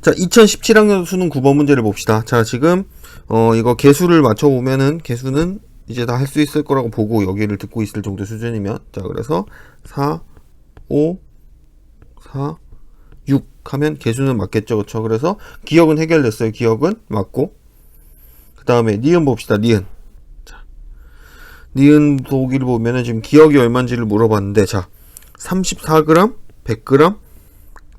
자, 2017학년 수능 9번 문제를 봅시다. 자, 지금 어 이거 개수를 맞춰 보면은 개수는 이제 다 할 수 있을 거라고 보고 여기를 듣고 있을 정도 수준이면 자, 그래서 4 5 4 6 하면 개수는 맞겠죠. 그렇죠? 그래서 기억은 해결됐어요. 기억은 맞고 그다음에 니은 봅시다. 니은. 자. 니은 보기를 보면은 지금 기억이 얼마인지를 물어봤는데 자. 34g, 100g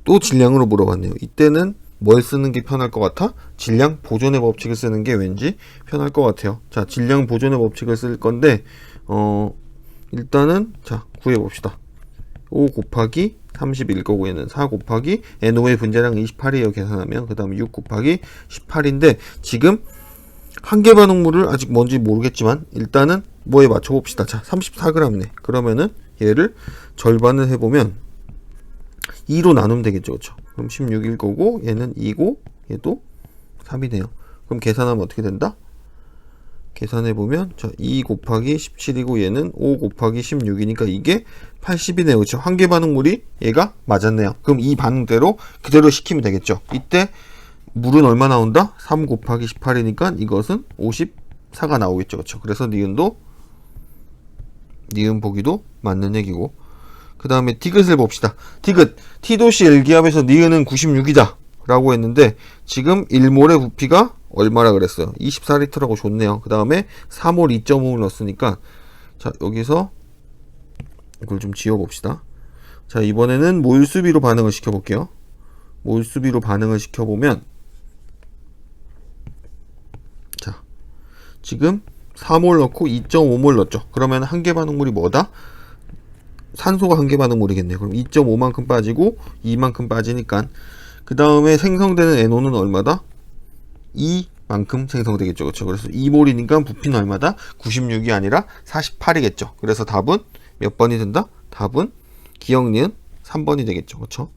또 질량으로 물어봤네요. 이때는 뭘 쓰는 게 편할 것 같아? 질량 보존의 법칙을 쓰는 게 왠지 편할 것 같아요. 자, 질량 보존의 법칙을 쓸 건데, 어, 일단은, 자, 구해봅시다. 5 곱하기 31 거고 얘는 4 곱하기 NO의 분자량 28이에요. 계산하면. 그 다음에 6 곱하기 18인데, 지금 한계 반응물을 아직 뭔지 모르겠지만, 일단은 뭐에 맞춰봅시다. 자, 34g네. 그러면은 얘를 절반을 해보면, 2로 나누면 되겠죠. 그렇죠? 그럼 16일 거고 얘는 2고 얘도 3이네요. 그럼 계산하면 어떻게 된다? 계산해 보면 자, 2 곱하기 17이고 얘는 5 곱하기 16이니까 이게 80이네요. 그렇죠? 한계 반응물이 얘가 맞았네요. 그럼 이 반응대로 그대로 시키면 되겠죠. 이때 물은 얼마 나온다? 3 곱하기 18이니까 이것은 54가 나오겠죠. 그렇죠? 그래서 니은도 니은 보기도 맞는 얘기고 그 다음에 디귿을 봅시다. 디귿 T도시 L기압에서 니은은 96이다 라고 했는데 지금 1몰의 부피가 얼마라 그랬어요. 24리터라고 줬네요. 그 다음에 3몰 2.5를 넣었으니까 자 여기서 이걸 좀 지워봅시다. 자 이번에는 몰수비로 반응을 시켜볼게요. 몰수비로 반응을 시켜보면 자 지금 4몰 넣고 2.5몰 넣었죠. 그러면 한계 반응물이 뭐다? 산소가 한계 반응물이겠네요. 그럼 2.5만큼 빠지고 2만큼 빠지니까 그 다음에 생성되는 NO는 얼마다? 2만큼 생성되겠죠. 그렇죠. 그래서 2몰이니까 부피는 얼마다? 96이 아니라 48이겠죠. 그래서 답은 몇 번이 된다? 답은 기억니은 3번이 되겠죠. 그렇죠.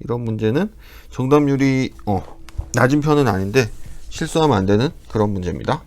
이런 문제는 정답률이 어, 낮은 편은 아닌데 실수하면 안 되는 그런 문제입니다.